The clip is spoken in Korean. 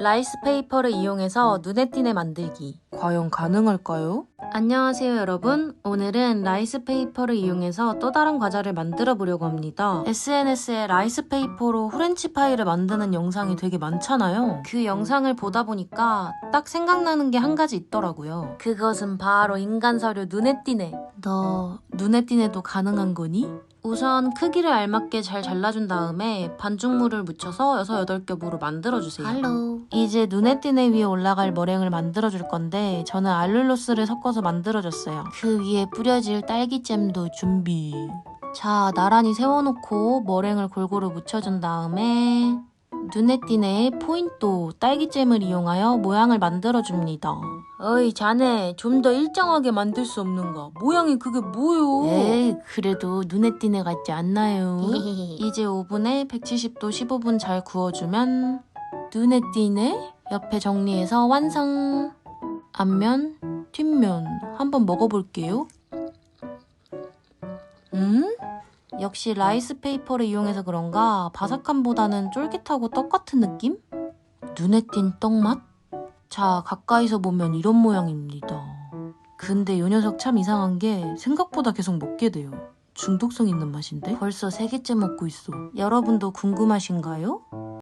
라이스 페이퍼를 이용해서 눈에 띄네 만들기. 과연 가능할까요? 안녕하세요 여러분. 오늘은 라이스 페이퍼를 이용해서 또 다른 과자를 만들어 보려고 합니다. SNS에 라이스 페이퍼로 후렌치 파이를 만드는 영상이 되게 많잖아요. 그 영상을 보다 보니까 딱 생각나는 게 한 가지 있더라고요. 그것은 바로 인간 서류 눈에 띄네. 너 눈에 띄네도 가능한 거니? 우선 크기를 알맞게 잘 잘라준 다음에 반죽물을 묻혀서 6, 8겹으로 만들어주세요. 할로. 이제 눈에 띄네 위에 올라갈 머랭을 만들어줄 건데 저는 알룰로스를 섞어 서 만들어줬어요. 그 위에 뿌려질 딸기잼도 준비. 자, 나란히 세워놓고 머랭을 골고루 묻혀준 다음에 눈에 띄네 포인트 딸기잼을 이용하여 모양을 만들어줍니다. 어이 자네 좀 더 일정하게 만들 수 없는가? 모양이 그게 뭐요? 에이 그래도 눈에 띄네 같지 않나요? 이제 오븐에 170도 15분 잘 구워주면 눈에 띄네 옆에 정리해서 완성. 앞면, 뒷면 한번 먹어볼게요. 음? 역시 라이스 페이퍼를 이용해서 그런가 바삭함보다는 쫄깃하고 떡 같은 느낌? 눈에 띈 떡맛? 자, 가까이서 보면 이런 모양입니다. 근데 요 녀석 참 이상한 게 생각보다 계속 먹게 돼요. 중독성 있는 맛인데? 벌써 세 개째 먹고 있어. 여러분도 궁금하신가요?